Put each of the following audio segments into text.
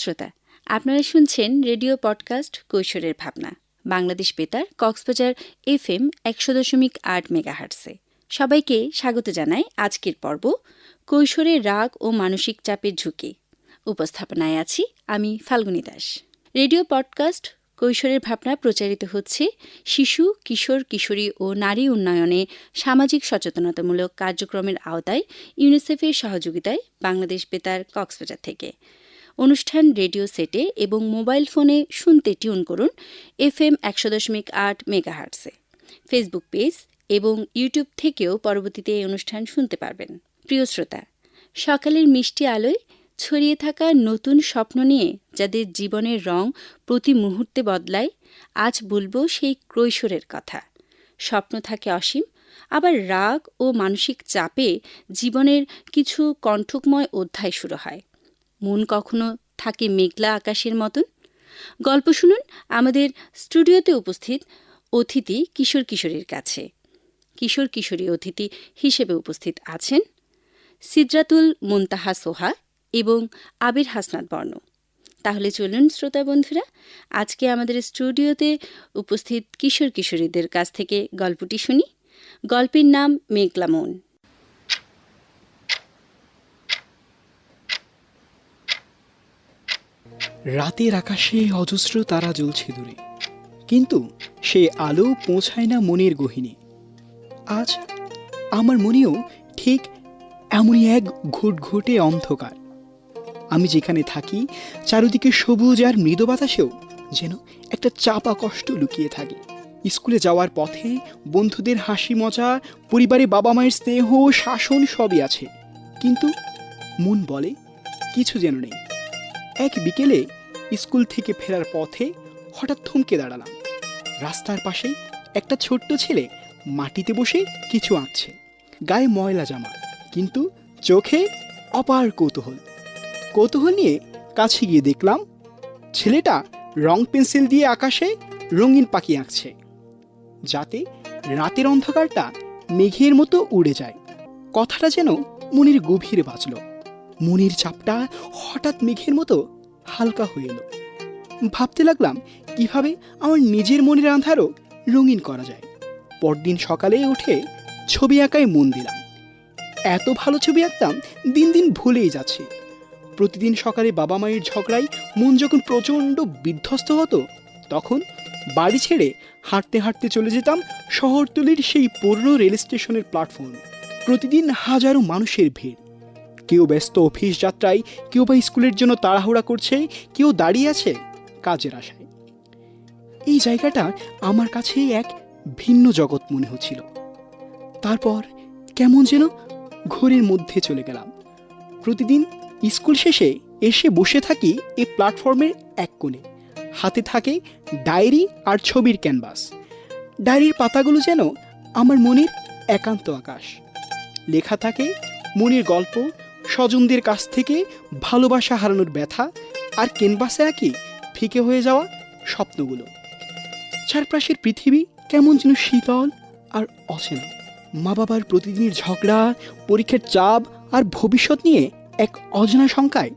শ্রোতা, আপনারা শুনছেন রেডিও পডকাস্ট কৈশোরের ভাবনা। বাংলাদেশ বেতার, কক্সবাজার এফ এম একশো দশমিক আট মেগাহার্টসে সবাইকে স্বাগত জানাই আজকের পর্ব কৈশোরের রাগ ও মানসিক চাপের ঝুঁকি। উপস্থাপনায় আছি আমি ফাল্গুনী দাস। রেডিও পডকাস্ট কৈশোরের ভাবনা প্রচারিত হচ্ছে শিশু, কিশোর, কিশোরী ও নারী উন্নয়নে সামাজিক সচেতনতামূলক কার্যক্রমের আওতায় ইউনিসেফের সহযোগিতায় বাংলাদেশ বেতার, কক্সবাজার থেকে। অনুষ্ঠান রেডিও সেটে এবং মোবাইল ফোনে শুনতে টিউন করুন এফ এম একশো দশমিক আট মেগাহার্টসে ফেসবুক পেজ এবং ইউটিউব থেকেও পরবর্তীতে এই অনুষ্ঠান শুনতে পারবেন। প্রিয় শ্রোতা, সকালের মিষ্টি আলোয় ছড়িয়ে থাকা নতুন স্বপ্ন নিয়ে যাদের জীবনের রং প্রতি মুহূর্তে বদলায়, আজ বলব সেই ক্রৈশোরের কথা। স্বপ্ন থাকে অসীম, আবার রাগ ও মানসিক চাপে জীবনের কিছু কণ্ঠকময় অধ্যায় শুরু হয়। মন কখনো থাকে মেঘলা আকাশের মতন? গল্প শুনুন আমাদের স্টুডিওতে উপস্থিত অতিথি কিশোর কিশোরীর কাছে। কিশোর কিশোরী অতিথি হিসেবে উপস্থিত আছেন সিদ্রাতুল মুনতাহা সোহা এবং আবির হাসনাত বর্ণ। তাহলে চলুন শ্রোতা বন্ধুরা, আজকে আমাদের স্টুডিওতে উপস্থিত কিশোর কিশোরীদের কাছ থেকে গল্পটি শুনি। গল্পের নাম মেঘলা মন। রাতের আকাশে অজস্র তারা জ্বলছে দূরে। কিন্তু সে আলো পৌঁছায় না মনের গহিনে। আজ আমার মনেও ঠিক এমনই এক ঘুটঘুটে অন্ধকার। আমি যেখানে থাকি, চারিদিকে সবুজ আর মৃদু বাতাসেও যেন একটা চাপা কষ্ট লুকিয়ে থাকে। স্কুলে যাওয়ার পথে বন্ধুদের হাসি মজা, পরিবারে বাবা মায়ের স্নেহ শাসন সবই আছে। কিন্তু মন বলে কিছু যেন নেই। এক বিকেলে স্কুল থেকে ফেরার পথে হঠাৎ থমকে দাঁড়ালাম। রাস্তার পাশে একটা ছোট্ট ছেলে মাটিতে বসে কিছু আঁকছে। গায়ে ময়লা জামা, কিন্তু চোখে অপার কৌতূহল। কৌতূহল নিয়ে কাছে গিয়ে দেখলাম, ছেলেটা রং পেন্সিল দিয়ে আকাশে রঙিন পাখি আঁকছে, যাতে রাতের অন্ধকারটা মেঘের মতো উড়ে যায়। কথাটা যেন মনির গভীরে বাঁচল। মনির চাপটা হঠাৎ মেঘের মতো হালকা হয়ে এলো। ভাবতে লাগলাম, কীভাবে আমার নিজের মনের আন্ধারও রঙিন করা যায়। পরদিন সকালে উঠে ছবি আঁকায় মন দিলাম। এত ভালো ছবি আঁকতাম দিন দিন ভুলেই যাচ্ছে। প্রতিদিন সকালে বাবা মায়ের ঝগড়ায় মন যখন প্রচণ্ড বিধ্বস্ত হতো, তখন বাড়ি ছেড়ে হাঁটতে হাঁটতে চলে যেতাম শহরতলির সেই পুরনো রেল স্টেশনের প্ল্যাটফর্মে। প্রতিদিন হাজারো মানুষের ভিড়। কেউ ব্যস্ত অফিস যাত্রায়, কেউ বা স্কুলের জন্য তাড়াহুড়া করছে, কেউ দাঁড়িয়ে আছে কাজের আশায়। এই জায়গাটা আমার কাছে এক ভিন্ন জগৎ মনে হচ্ছিল। তারপর কেমন যেন ঘোরের মধ্যে চলে গেলাম। প্রতিদিন স্কুল শেষে এসে বসে থাকি এই প্ল্যাটফর্মের এক কোণে। হাতে থাকে ডায়েরি আর ছবির ক্যানভাস। ডায়েরির পাতাগুলো যেন আমার মনের একান্ত আকাশ। লেখা থাকে মনের গল্প স্বজনদের কাছ থেকে ভালোবাসা হারানোর ব্যথা আর ক্যানভাসে আঁকি ফিকে হয়ে যাওয়া স্বপ্নগুলো। চারপাশের পৃথিবী কেমন যেন শীতল আর অচেনা। মা বাবার প্রতিদিনের ঝগড়া, পরীক্ষার চাপ আর ভবিষ্যৎ নিয়ে এক অজানা শঙ্কায়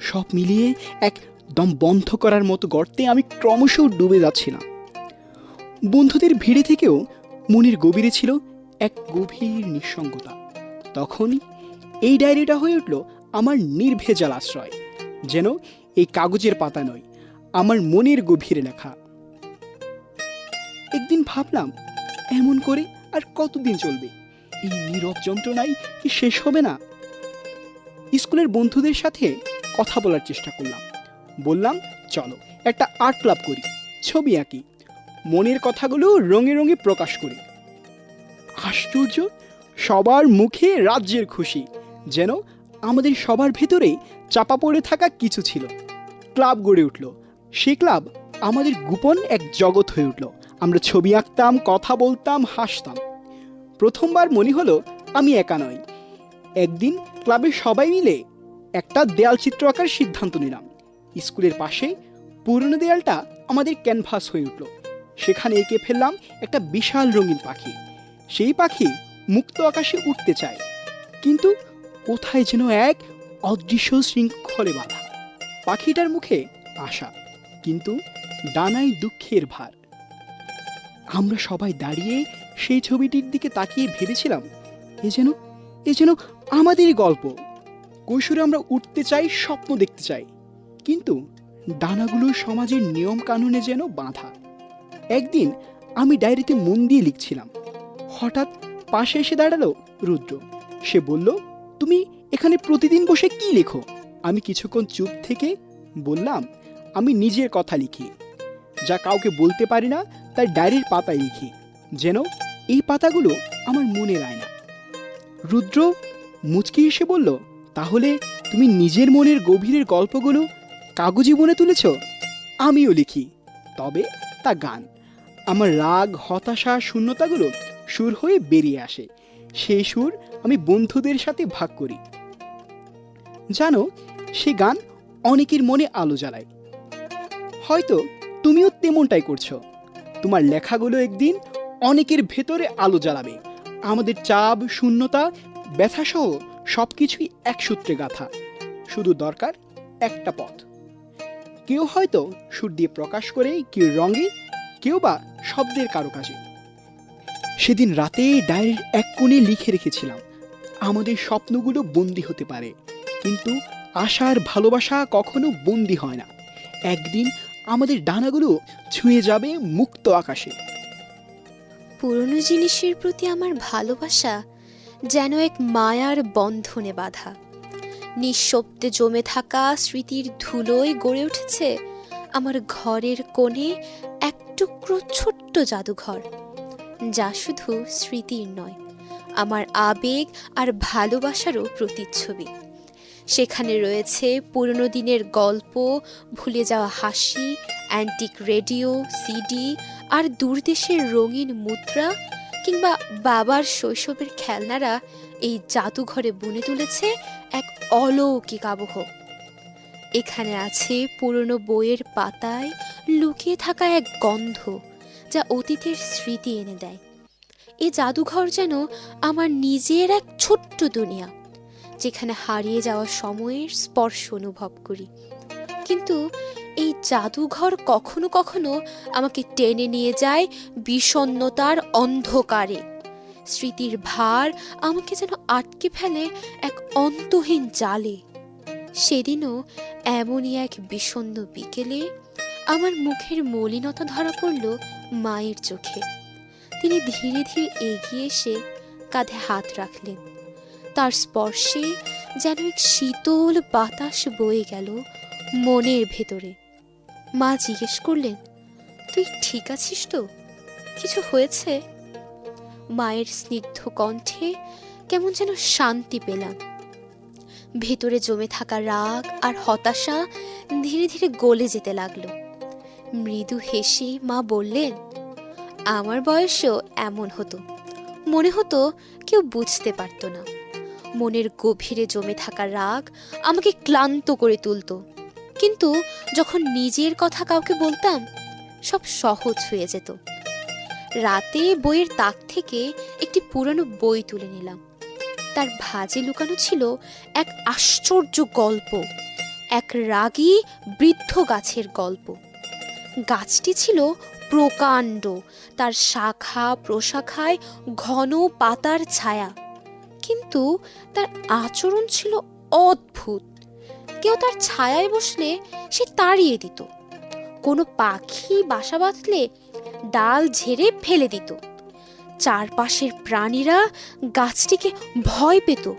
সব মিলিয়ে এক দম বন্ধ করার মতো গর্তে আমি ক্রমশ ডুবে যাচ্ছিলাম। বন্ধুদের ভিড়ে থেকেও মনের গভীরে ছিল এক গভীর নিঃসঙ্গতা। তখনই এই ডায়েরিটা হয়ে উঠল আমার নির্ভেজাল আশ্রয়। যেন এই কাগজের পাতা নয়, আমার মনের গভীরে লেখা। একদিন ভাবলাম, এমন করে আর কতদিন চলবে? এই নীরব যন্ত্রণাই কি শেষ হবে না? স্কুলের বন্ধুদের সাথে কথা বলার চেষ্টা করলাম। বললাম, চলো, একটা আর্ট ক্লাব করি, ছবি আঁকি, মনের কথাগুলো রঙে রঙে প্রকাশ করি। আশ্চর্য, সবার মুখে রাজ্যের খুশি যেন আমাদের সবার ভেতরে চাপা পড়ে থাকা কিছু ছিল। ক্লাব গড়ে উঠল। সেই ক্লাব আমাদের গোপন এক জগৎ হয়ে উঠল। আমরা ছবি আঁকতাম, কথা বলতাম, হাসতাম। প্রথমবার মনে হলো আমি একা নই। একদিন ক্লাবের সবাই মিলে একটা দেয়াল চিত্র আঁকার সিদ্ধান্ত নিলাম। স্কুলের পাশে পুরনো দেয়ালটা আমাদের ক্যানভাস হয়ে উঠল। সেখানে এঁকে ফেললাম একটা বিশাল রঙিন পাখি। সেই পাখি মুক্ত আকাশে উঠতে চায়। কিন্তু কোথায় যেন এক অদৃশ্য শৃঙ্খলে বাধা। পাখিটার মুখে আশা, কিন্তু ডানায় দুঃখের ভার। আমরা সবাই দাঁড়িয়ে সেই ছবিটির দিকে তাকিয়ে ভেবেছিলাম, এ যেন এ যেন আমাদেরই গল্প। কৈশোরে আমরা উঠতে চাই, স্বপ্ন দেখতে চাই, কিন্তু ডানাগুলো সমাজের নিয়ম কানুনে যেন বাঁধা। একদিন আমি ডায়েরিতে মন দিয়ে লিখছিলাম, হঠাৎ পাশে এসে দাঁড়াল রুদ্র। সে বলল তুমি এখানে প্রতিদিন বসে কি লেখো? আমি কিছুক্ষণ চুপ থেকে বললাম, আমি নিজের কথা লিখি। যা কাউকে বলতে পারি না তার ডায়েরির পাতায় লিখি। যেন এই পাতাগুলো আমার মনে রায় না। রুদ্র মুচকি এসে বলল, তাহলে তুমি নিজের মনের গভীরের গল্পগুলো কাগজে মনে তুলেছ? আমিও লিখি। তবে তা গান। আমার রাগ, হতাশা, শূন্যতাগুলো সুর হয়ে বেরিয়ে আসে। সেই সুর আমি বন্ধুদের সাথে ভাগ করি। জানো, সে গান অনেকের মনে আলো জ্বালায়। হয়তো তুমিও তেমনটাই করছ। তোমার লেখাগুলো একদিন অনেকের ভেতরে আলো জ্বালাবে। আমাদের চাপ, শূন্যতা, ব্যথাসহ সব কিছুই এক সূত্রে গাথা। শুধু দরকার একটা পথ। কেউ হয়তো সুর দিয়ে প্রকাশ করে কেউ রঙে, কেউ বা শব্দের কারুকাজে। সেদিন রাতে ডায়েরির এক কোণে লিখে রেখেছিলাম, আমাদের স্বপ্নগুলো বন্দি হতে পারে, কিন্তু আশার ভালোবাসা কখনো বন্দি হয় না। একদিন আমাদের ডানাগুলো ছুঁয়ে যাবে মুক্ত আকাশে। পুরনো জিনিসের প্রতি আমার ভালোবাসা যেন এক মায়ার বন্ধনে বাঁধা। নিঃশব্দে জমে থাকা স্মৃতির ধুলোয় গড়ে উঠেছে আমার ঘরের কোণে এক টুকরো ছোট্ট জাদুঘর। যা শুধু স্মৃতির নয়, আমার আবেগ আর ভালোবাসারও প্রতিচ্ছবি। সেখানে রয়েছে পুরনো দিনের গল্প, ভুলে যাওয়া হাসি অ্যান্টিক রেডিও সিডি আর দূরদেশের রঙিন মুদ্রা কিংবা বাবার শৈশবের খেলনারা এই জাদুঘরে বুনে তুলেছে এক অলৌকিক আবহ। এখানে আছে পুরনো বইয়ের পাতায় লুকিয়ে থাকা এক গন্ধ যা অতীতের স্মৃতি এনে দেয়। এই জাদুঘর যেন আমার নিজের এক ছোট্ট দুনিয়া, যেখানে হারিয়ে যাওয়া সময়ের স্পর্শ অনুভব করি। কিন্তু এই জাদুঘর কখনো কখনো আমাকে টেনে নিয়ে যায় বিষণ্ণতার অন্ধকারে। স্মৃতির ভার আমাকে যেন আটকে ফেলে এক অন্তহীন জালে। সেদিনও এমনই এক বিষণ্ণ বিকেলে আমার মুখের মলিনতা ধরা পড়ল মায়ের চোখে। তিনি ধীরে ধীরে এগিয়ে এসে কাঁধে হাত রাখলেন। তার স্পর্শে যেন এক শীতল বাতাস বয়ে গেল মনের ভেতরে। মা জিজ্ঞেস করলেন, তুই ঠিক আছিস তো? কিছু হয়েছে? মায়ের স্নিগ্ধ কণ্ঠে কেমন যেন শান্তি পেলাম। ভেতরে জমে থাকা রাগ আর হতাশা ধীরে ধীরে গলে যেতে লাগল। মৃদু হেসে মা বললেন, আমার বয়সও এমন হতো। মনে হতো কেউ বুঝতে পারতো না। মনের গভীরে জমে থাকা রাগ আমাকে ক্লান্ত করে তুলতো। কিন্তু যখন নিজের কথা কাউকে বলতাম, সব সহজ হয়ে যেত। রাতে বইয়ের তাক থেকে একটি পুরনো বই তুলে নিলাম। তার ভাজে লুকানো ছিল এক আশ্চর্য গল্প, এক রাগী বৃদ্ধ গাছের গল্প। গাছটি ছিল প্রকাণ্ড। তার শাখা প্রশাখায় ঘন পাতার ছায়া। কিন্তু তার আচরণ ছিল অদ্ভুত। কেউ তার ছায়ায় বসলে সে তাড়িয়ে দিত। কোনো পাখি বাসা বাঁধলে ডাল ঝেড়ে ফেলে দিত। চারপাশের প্রাণীরা গাছটিকে ভয় পেত।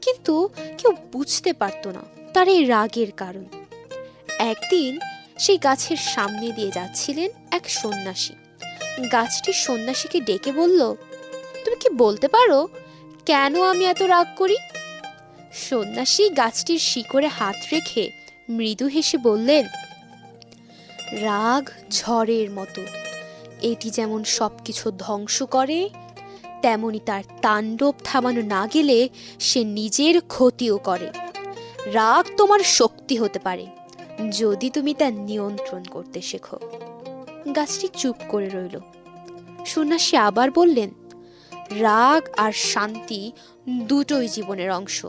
কিন্তু কেউ বুঝতে পারত না তার এই রাগের কারণ। একদিন সেই গাছের সামনে দিয়ে যাচ্ছিলেন এক সন্ন্যাসী। গাছটি সন্ন্যাসীকে ডেকে বলল, তুমি কি বলতে পারো কেন আমি এত রাগ করি? সন্ন্যাসী গাছটির শিকড়ে হাত রেখে মৃদু হেসে বললেন, রাগ ঝড়ের মতো। এটি যেমন সবকিছু ধ্বংস করে, তেমনি তার তাণ্ডব থামানো না গেলে সে নিজের ক্ষতিও করে। রাগ তোমার শক্তি হতে পারে। যদি তুমি তা নিয়ন্ত্রণ করতে শেখো। গাছটি চুপ করে রইল। সন্ন্যাসী আবার বললেন, রাগ আর শান্তি দুটোই জীবনের অংশ।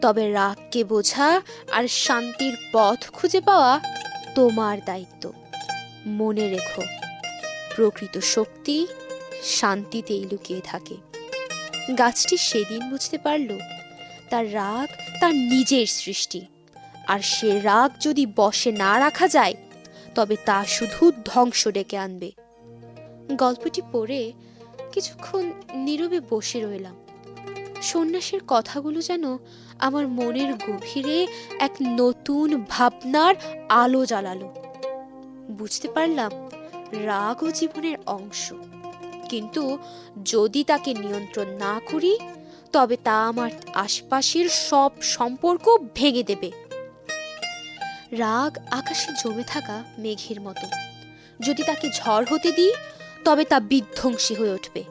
তবে রাগকে বোঝা আর শান্তির পথ খুঁজে পাওয়া তোমার দায়িত্ব। মনে রেখো, প্রকৃত শক্তি শান্তিতেই লুকিয়ে থাকে। গাছটি সেদিন বুঝতে পারল, তার রাগ তার নিজের সৃষ্টি। আর সে রাগ যদি বশে না রাখা যায়, তবে তা শুধু ধ্বংস ডেকে আনবে। গল্পটি পড়ে কিছুক্ষণ নীরবে বসে রইলাম। সন্ন্যাসের কথাগুলো যেন আমার মনের গভীরে এক নতুন ভাবনার আলো জ্বালালো। বুঝতে পারলাম রাগও জীবনের অংশ। কিন্তু যদি তাকে নিয়ন্ত্রণ না করি, তবে তা আমার আশপাশের সব সম্পর্ক ভেঙে দেবে। রাগ আকাশে জমে থাকা মেঘের মতো। যদি তাকে ঝড় হতে দিই, তবে তা বিধ্বংসী হয়ে উঠবে।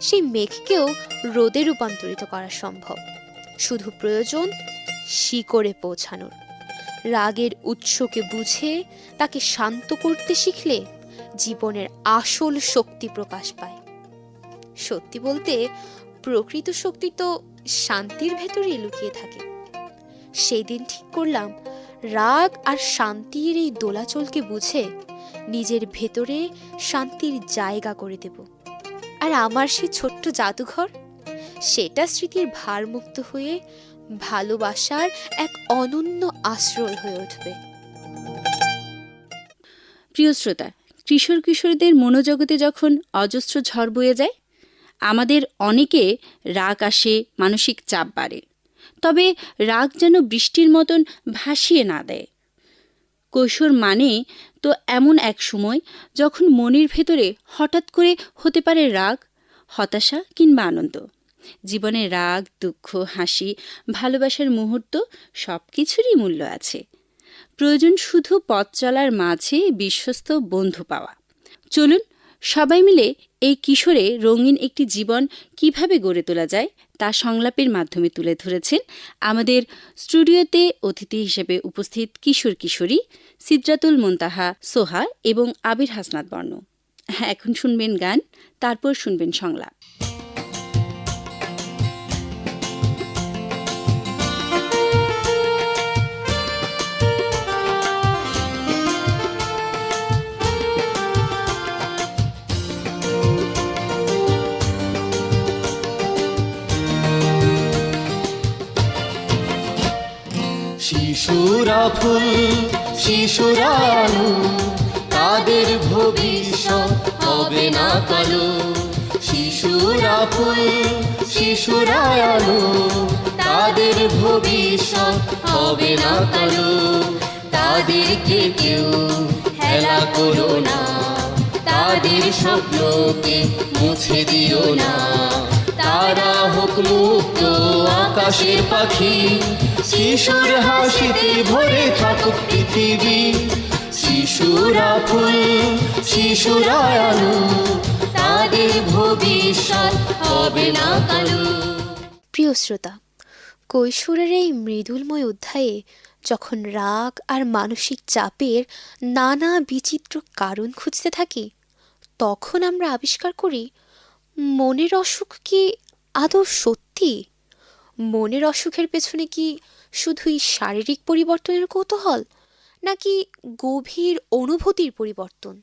সেই মেঘকেও রোদে রূপান্তরিত করা সম্ভব। শুধু প্রয়োজন শিকড়ে পৌঁছানোর। রাগের উৎসকে বুঝে তাকে শান্ত করতে শিখলে জীবনের আসল শক্তি প্রকাশ পায়। সত্যি বলতে, প্রকৃত শক্তি তো শান্তির ভেতরেই লুকিয়ে থাকে। সেই দিন ঠিক করলাম রাগ আর শান্তির এই দোলাচলকে বুঝে নিজের ভেতরে শান্তির জায়গা করে দেব। আর আমার সেই ছোট্ট জাদুঘর, সেটা স্মৃতির ভারমুক্ত হয়ে ভালোবাসার এক অনন্য আশ্রয় হয়ে উঠবে। প্রিয় শ্রোতা, কিশোর কিশোরীদের মনোজগতে যখন অজস্র ঝড় বয়ে যায়, আমাদের অনেকে রাগ আসে, মানসিক চাপ বাড়ে। তবে রাগ যেন বৃষ্টির মতন ভাসিয়ে না দেয়। কৈশোর মানে তো এমন এক সময় যখন মনের ভেতরে হঠাৎ করে হতে পারে রাগ, হতাশা কিংবা আনন্দ। জীবনে রাগ, দুঃখ, হাসি, ভালোবাসার মুহূর্ত সব কিছুরই মূল্য আছে। প্রয়োজন শুধু পথ চলার মাঝে বিশ্বস্ত বন্ধু পাওয়া। চলুন সবাই মিলে এই কিশোরে রঙিন একটি জীবন কীভাবে গড়ে তোলা যায় তা সংলাপের মাধ্যমে তুলে ধরেছেন আমাদের স্টুডিওতে অতিথি হিসেবে উপস্থিত কিশোর কিশোরী, সিদ্রাতুল মুনতাহা, সোহা এবং আবির হাসনাত বর্ণ। হ্যাঁ এখন শুনবেন গান, তারপর শুনবেন সংলাপ। শিশুরা ফুল, শিশুরা তাদের ভবিষ্যৎ হবে না কালো। শিশুরা ফুল, শিশুরা আলো, তাদের ভবিষ্যৎ হবে না কালো। তাদেরকে কেউ হেলা করো না, তাদের স্বপ্নকে মুছে দিও না। তারা হোক মুক্ত আকাশের পাখি শিশুর হাসিতে ভরে থাকুক পৃথিবী। শিশুরা ফুল, শিশুরা তাদের ভবিষ্যৎ হবে না কালো। প্রিয় শ্রোতা, কৈশোরের এই মৃদুলময় অধ্যায়ে যখন রাগ আর মানসিক চাপের নানা বিচিত্র কারণ খুঁজতে থাকি, তখন আমরা আবিষ্কার করি, মনের অসুখ কি আদৌ সত্যি? মনের অসুখের পেছনে কি শুধুই শারীরিক পরিবর্তনের কৌতূহল নাকি গভীর অনুভূতির পরিবর্তন?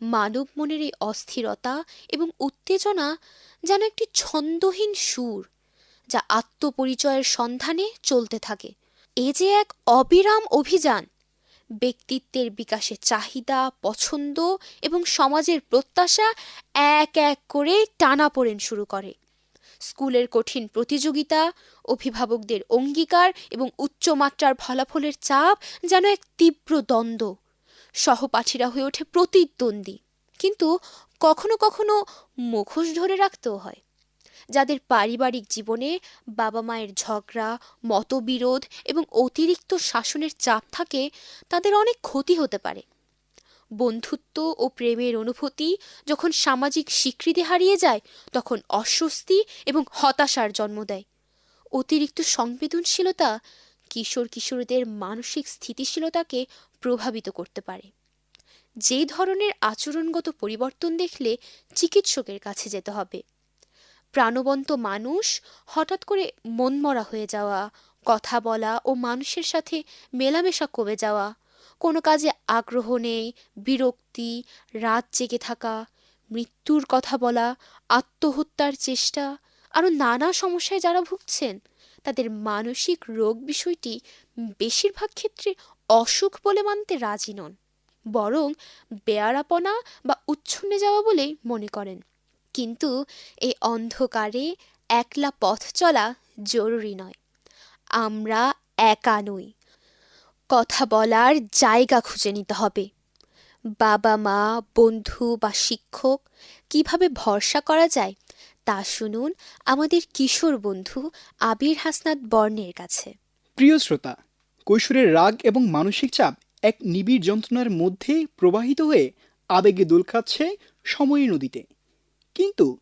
মানব মনের এই অস্থিরতা এবং উত্তেজনা যেন একটি ছন্দহীন সুর যা আত্মপরিচয়ের সন্ধানে চলতে থাকে। এ যে এক অবিরাম অভিযান, ব্যক্তিত্বের বিকাশে চাহিদা, পছন্দ এবং সমাজের প্রত্যাশা এক এক করে টানাপোড়েন শুরু করে। স্কুলের কঠিন প্রতিযোগিতা, অভিভাবকদের অঙ্গীকার এবং উচ্চমাত্রার ফলাফলের চাপ যেন এক তীব্র দ্বন্দ্ব। সহপাঠীরা হয়ে ওঠে প্রতিদ্বন্দ্বী, কিন্তু কখনো কখনো মুখোশ ধরে রাখতেও হয়। যাদের পারিবারিক জীবনে বাবা মায়ের ঝগড়া, মতবিরোধ এবং অতিরিক্ত শাসনের চাপ থাকে, তাদের অনেক ক্ষতি হতে পারে। বন্ধুত্ব ও প্রেমের অনুভূতি যখন সামাজিক স্বীকৃতি হারিয়ে যায়, তখন অস্বস্তি এবং হতাশার জন্ম দেয়। অতিরিক্ত সংবেদনশীলতা কিশোর কিশোরীদের মানসিক স্থিতিশীলতাকে প্রভাবিত করতে পারে। যে ধরনের আচরণগত পরিবর্তন দেখলে চিকিৎসকের কাছে যেতে হবে। প্রাণবন্ত মানুষ হঠাৎ করে মনমরা হয়ে যাওয়া, কথা বলা ও মানুষের সাথে মেলামেশা কমে যাওয়া কোনো কাজে আগ্রহ নেই, বিরক্তি, রাত জেগে থাকা, মৃত্যুর কথা বলা, আত্মহত্যার চেষ্টা, আরও নানা সমস্যায় যারা ভুগছেন, তাদের মানসিক রোগ বিষয়টি বেশিরভাগ ক্ষেত্রে অসুখ বলে মানতে রাজি নন, বরং বেয়ারাপনা বা উচ্ছন্নে যাওয়া বলেই মনে করেন। কিন্তু এই অন্ধকারে একলা পথ চলা জরুরি নয়। আমরা একা নই। কথা বলার জায়গা খুঁজে নিতে হবে। বাবা, মা, বন্ধু বা শিক্ষক কীভাবে ভরসা করা যায় তা শুনুন আমাদের কিশোর বন্ধু আবির হাসনাত বর্ণের কাছে। প্রিয় শ্রোতা, কৈশোরের রাগ এবং মানসিক চাপ এক নিবিড় যন্ত্রণার মধ্যে প্রবাহিত হয়ে আবেগে দোল খাচ্ছে সময়ের নদীতে। কিন্তু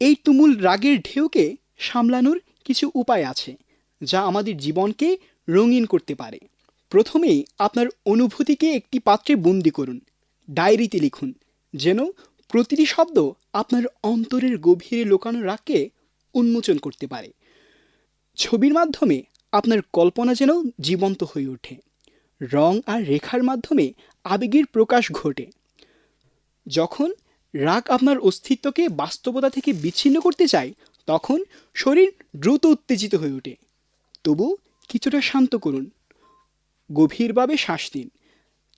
এই তুমুল রাগের ঢেউকে সামলানোর কিছু উপায় আছে যা আমাদের জীবনকে রঙিন করতে পারে। প্রথমেই আপনার অনুভূতিকে একটি পাত্রে বন্দি করুন, ডায়েরিতে লিখুন, যেন প্রতিটি শব্দ আপনার অন্তরের গভীরে লোকানো রাগকে উন্মোচন করতে পারে। ছবির মাধ্যমে আপনার কল্পনা যেন জীবন্ত হয়ে ওঠে। রং আর রেখার মাধ্যমে আবেগের প্রকাশ ঘটে। যখন রাগ আপনার অস্তিত্বকে বাস্তবতা থেকে বিচ্ছিন্ন করতে চায়, তখন শরীর দ্রুত উত্তেজিত হয়ে ওঠে। তবু কিছুটা শান্ত করুন। গভীরভাবে শ্বাস নিন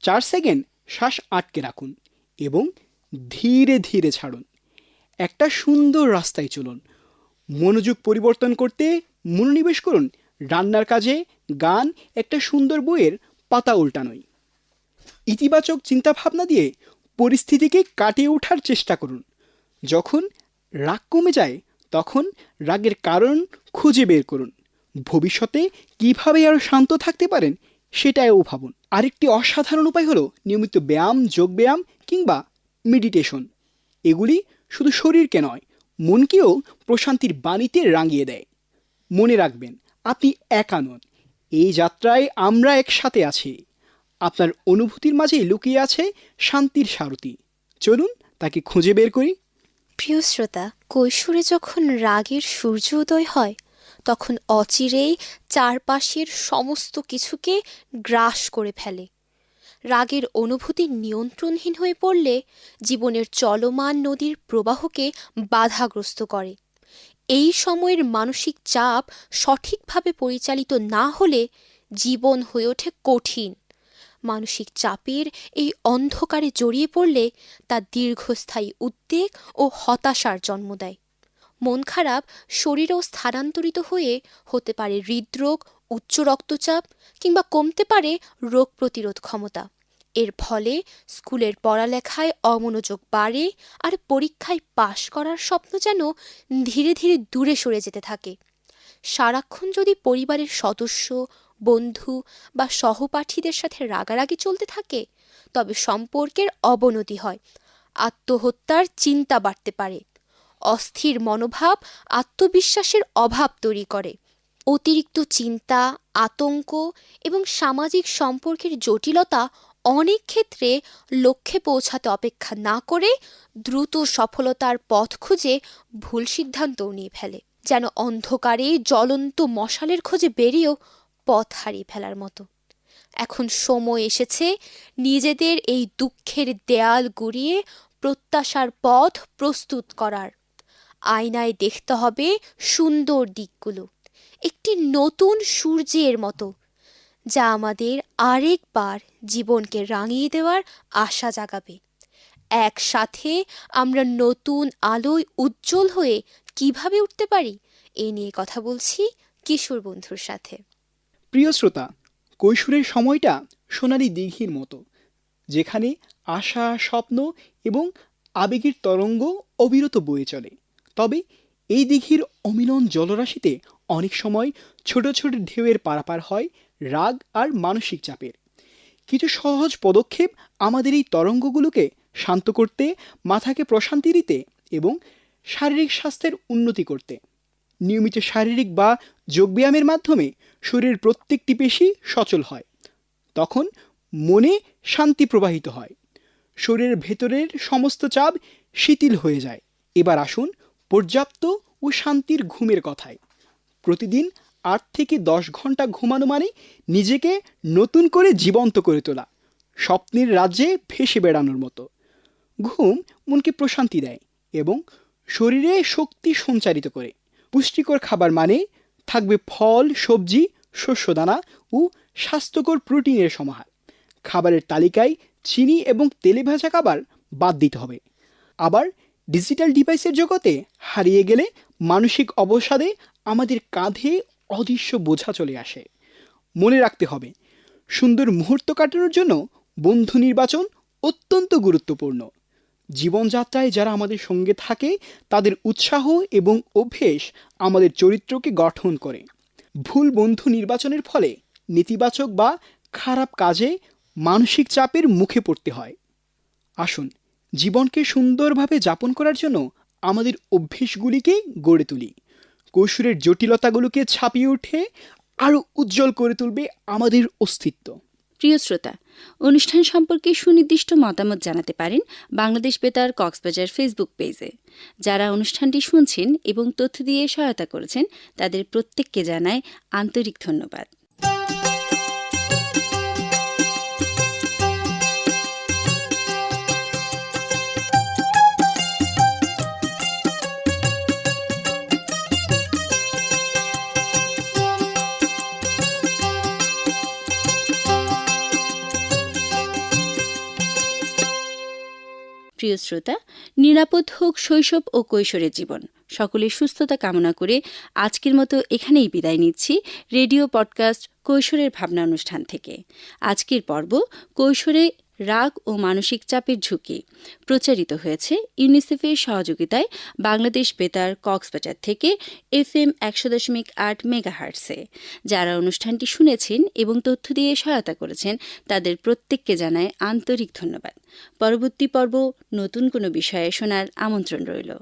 চার সেকেন্ড শ্বাস আটকে রাখুন এবং ধীরে ধীরে ছাড়ুন। একটা সুন্দর রাস্তায় চলুন। মনোযোগ পরিবর্তন করতে মনোনিবেশ করুন। রান্নার কাজে গান, একটা সুন্দর বইয়ের পাতা উল্টানোই। ইতিবাচক চিন্তাভাবনা দিয়ে পরিস্থিতিকে কাটিয়ে ওঠার চেষ্টা করুন। যখন রাগ কমে যায়, তখন রাগের কারণ খুঁজে বের করুন। ভবিষ্যতে কীভাবে আরও শান্ত থাকতে পারেন সেটাও ভাবুন। আরেকটি অসাধারণ উপায় হলো নিয়মিত ব্যায়াম, যোগব্যায়াম কিংবা মেডিটেশন এগুলি শুধু শরীরকে নয়, মনকেও প্রশান্তির বাণীতে রাঙিয়ে দেয়। মনে রাখবেন, আপনি একা নন। এই যাত্রায় আমরা একসাথে আছি। আপনার অনুভূতির মাঝেই লুকিয়ে আছে শান্তির সারথি। চলুন তাকে খুঁজে বের করি। প্রিয় শ্রোতা, কৈশোরে যখন রাগের সূর্য উদয় হয় তখন অচিরেই চারপাশের সমস্ত কিছুকে গ্রাস করে ফেলে। রাগের অনুভূতি নিয়ন্ত্রণহীন হয়ে পড়লে জীবনের চলমান নদীর প্রবাহকে বাধাগ্রস্ত করে। এই সময়ের মানসিক চাপ সঠিকভাবে পরিচালিত না হলে জীবন হয়ে ওঠে কঠিন। মানসিক চাপের এই অন্ধকারে জড়িয়ে পড়লে তা দীর্ঘস্থায়ী উদ্বেগ ও হতাশার জন্ম দেয়। মন খারাপ, শরীরেও স্থানান্তরিত হয়ে হতে পারে হৃদরোগ, উচ্চ রক্তচাপ কিংবা কমতে পারে রোগ প্রতিরোধ ক্ষমতা। এর ফলে স্কুলের পড়ালেখায় অমনোযোগ বাড়ে আর পরীক্ষায় পাশ করার স্বপ্ন যেন ধীরে ধীরে দূরে সরে যেতে থাকে। সারাক্ষণ যদি পরিবারের সদস্য, বন্ধু বা সহপাঠীদের সাথে রাগারাগি চলতে থাকে, তবে সম্পর্কের অবনতি হয়। আত্মহত্যার চিন্তা বাড়তে পারে। অস্থির মনোভাব, আত্মবিশ্বাসের অভাব তৈরি করে। অতিরিক্ত চিন্তা, আতঙ্ক এবং সামাজিক সম্পর্কের জটিলতা অনেক ক্ষেত্রে লক্ষ্যে পৌঁছাতে অপেক্ষা না করে দ্রুত সফলতার পথ খুঁজে ভুল সিদ্ধান্তও নিয়ে ফেলে, যেন অন্ধকারে জ্বলন্ত মশালের খোঁজে বেরিয়েও পথ হারিয়ে ফেলার মতো। এখন সময় এসেছে নিজেদের এই দুঃখের দেয়াল গুড়িয়ে প্রত্যাশার পথ প্রস্তুত করার। আয়নায় দেখতে হবে সুন্দর দিকগুলো। একটি নতুন সূর্যের মতো, যা আমাদের আরেকবার জীবনকে রাঙিয়ে দেওয়ার আশা জাগাবে। একসাথে আমরা নতুন আলোয় উজ্জ্বল হয়ে কীভাবে উঠতে পারি, এ নিয়ে কথা বলছি কিশোর বন্ধুর সাথে। প্রিয় শ্রোতা, কৈশোরের সময়টা সোনালি দিঘির মতো, যেখানে আশা, স্বপ্ন এবং আবেগের তরঙ্গ অবিরত বয়ে চলে। তবে এই দিঘির অমিলন জলরাশিতে অনেক সময় ছোট ছোট ঢেউয়ের পারাপার হয় রাগ আর মানসিক চাপের। কিছু সহজ পদক্ষেপ আমাদের এই তরঙ্গগুলোকে শান্ত করতে, মাথাকে প্রশান্তি দিতে এবং শারীরিক স্বাস্থ্যের উন্নতি করতে। নিয়মিত শারীরিক বা যোগব্যায়ামের মাধ্যমে শরীরের প্রত্যেকটি পেশি সচল হয়। তখন মনে শান্তি প্রবাহিত হয়। শরীরের ভেতরের সমস্ত চাপ শিথিল হয়ে যায়। এবার আসুন পর্যাপ্ত ও শান্তির ঘুমের কথায় প্রতিদিন আট থেকে দশ ঘণ্টা ঘুমানো মানে নিজেকে নতুন করে জীবন্ত করে তোলা, স্বপ্নের রাজ্যে ভেসে বেড়ানোর মতো। ঘুম মনকে প্রশান্তি দেয় এবং শরীরে শক্তি সঞ্চারিত করে। পুষ্টিকর খাবার মানে থাকবে ফল, সবজি, শস্যদানা ও স্বাস্থ্যকর প্রোটিনের সমাহার। খাবারের তালিকায় চিনি এবং তেলে ভাজা খাবার বাদ দিতে হবে। আবার ডিজিটাল ডিভাইসের জগতে হারিয়ে গেলে মানসিক অবসাদে আমাদের কাঁধে অদৃশ্য বোঝা চলে আসে। মনে রাখতে হবে, সুন্দর মুহূর্ত কাটানোর জন্য বন্ধু নির্বাচন অত্যন্ত গুরুত্বপূর্ণ। জীবনযাত্রায় যারা আমাদের সঙ্গে থাকে, তাদের উৎসাহ এবং অভ্যেস আমাদের চরিত্রকে গঠন করে। ভুল বন্ধু নির্বাচনের ফলে নেতিবাচক বা খারাপ কাজে মানসিক চাপের মুখে পড়তে হয়। আসুন জীবনকে সুন্দরভাবে যাপন করার জন্য আমাদের অভ্যেসগুলিকে গড়ে তুলি। কৈশোরের জটিলতাগুলোকে ছাপিয়ে উঠে আরও উজ্জ্বল করে তুলবে আমাদের অস্তিত্ব। প্রিয় শ্রোতা, অনুষ্ঠান সম্পর্কে সুনির্দিষ্ট মতামত জানাতে পারেন বাংলাদেশ বেতার কক্সবাজার ফেসবুক পেজে। যারা অনুষ্ঠানটি শুনছেন এবং তথ্য দিয়ে সহায়তা করেছেন, তাদের প্রত্যেককে জানায় আন্তরিক ধন্যবাদ। প্রিয় শ্রোতা, নিরাপদ হোক শৈশব ও কৈশোরের জীবন। সকলের সুস্থতা কামনা করে আজকের মতো এখানেই বিদায় নিচ্ছি রেডিও পডকাস্ট কৈশোরের ভাবনা অনুষ্ঠান থেকে। আজকের পর্ব কৈশোরে রাগ ও মানসিক চাপের ঝুঁকি প্রচারিত হয়েছে ইউনিসেফের সহযোগিতায় বাংলাদেশ বেতার কক্সবাজার থেকে এফ এম একশো দশমিক আট মেগাহার্টসে। যারা অনুষ্ঠানটি শুনেছেন এবং তথ্য দিয়ে সহায়তা করেছেন, তাদের প্রত্যেককে জানায় আন্তরিক ধন্যবাদ। পরবর্তী পর্ব নতুন কোনো বিষয়ে শোনার আমন্ত্রণ রইল।